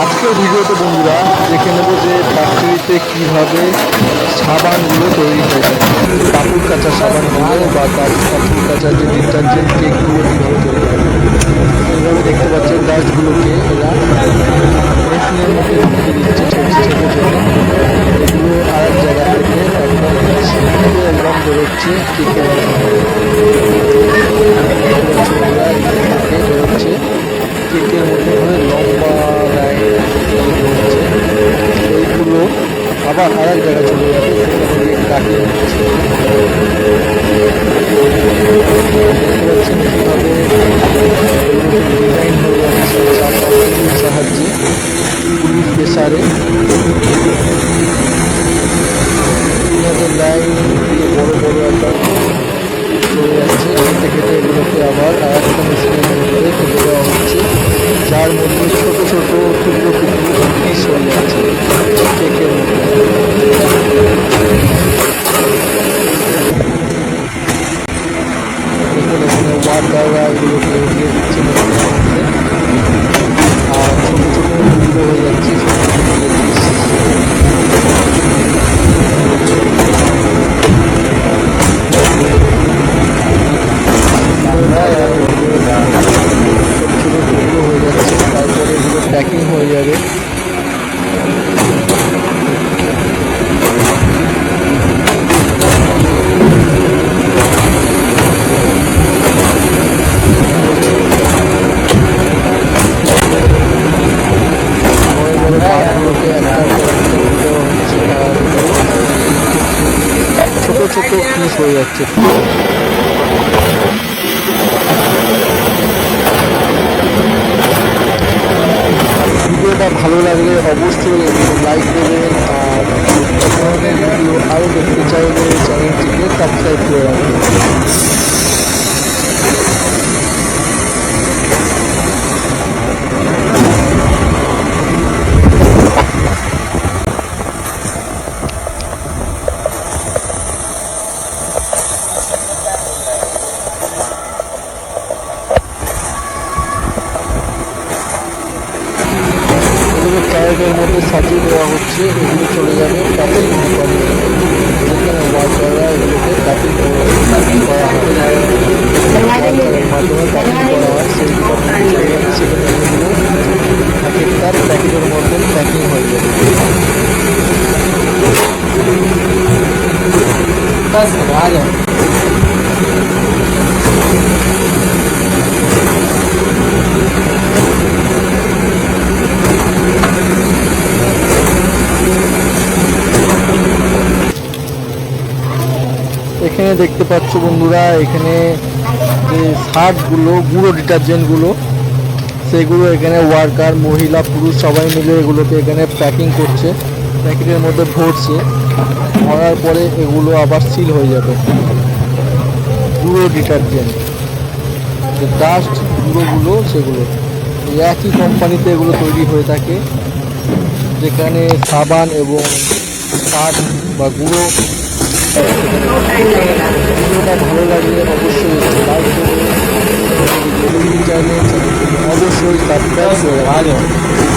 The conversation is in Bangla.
আজকের ভিডিওতে বন্ধুরা দেখে নেব যে ফ্যাক্টরিতে কীভাবে সাবানগুলো তৈরি হয়ে। যায় কাপড় কাচা সাবানগুলো বা কাপ- কাপড় কাচার যে ডিটারজেন্ট কেকগুলো কীভাবে তৈরি হয়। এইভাবে দেখতে পাচ্ছেন ডাস্টগুলোকে এরা মেশিনের মধ্যে ঢুকিয়ে দিচ্ছে ছেড়ে ছেড়ে জন্য এগুলো আর এক জায়গা থেকে একদম একদম বেরোচ্ছে কেকের আবার আর এক জায়গায় চলে যাবে। গিয়ে কাটিয়ে দেখুন এখানে ওয়াটাররা এগুলোকে দিয়ে দিচ্ছে মেশিনের মধ্যে আর ছোট ছোট টুকরো হয়ে যাচ্ছে ছোট ছোট piece। ছোট ছোট টুকরো হয়ে যাচ্ছে তারপরে এগুলো প্যাকিং হয়ে যাবে বড় বড় পাটগুলোকে একটা করে কেটে দেওয়া হচ্ছে আর ছোট ছোট পিস হয়ে যাচ্ছে ভিডিওটা ভালো লাগলে অবশ্যই লাইক দেবেন, আর ভিডিও আরও দেখতে চাইলে চ্যানেলটিকে এগুলো ক্যারেটের মধ্যে সাজিয়ে দেওয়া হচ্ছে এগুলো চলে যাবে প্যাকিং কোম্পানি যেখানে ওয়ার্কাররা এগুলোকে প্যাকিং করা হবে ওয়ার্কারের মাধ্যমে প্যাকিং করা হয় সেই ডিপার্টমেন্টে চলে যাবে সেখানে এগুলো এক একটার প্যাকেটের মধ্যে প্যাকিং হয়ে যাবে बस आ जाओ এখানে দেখতে পাচ্ছ বন্ধুরা, এখানে যে সার্ফগুলো গুঁড়ো ডিটারজেন্টগুলো, সেগুলো এখানে ওয়ার্কার, মহিলা, পুরুষ সবাই মিলে এগুলোকে এখানে প্যাকিং করছে। প্যাকেটের মধ্যে ভরছে। ভরার পরে এগুলো আবার সিল হয়ে যাবে। গুঁড়ো ডিটারজেন্ট। ডাস্ট গুঁড়োগুলো, সেগুলো। একই কোম্পানিতে এগুলো তৈরি হয়ে থাকে। যেখানে সাবান এবং শার্ট বা গুঁড়ো ভিডিওটা ভালো লাগলে অবশ্যই লাইক করুন অবশ্যই সাবস্ক্রাইব করে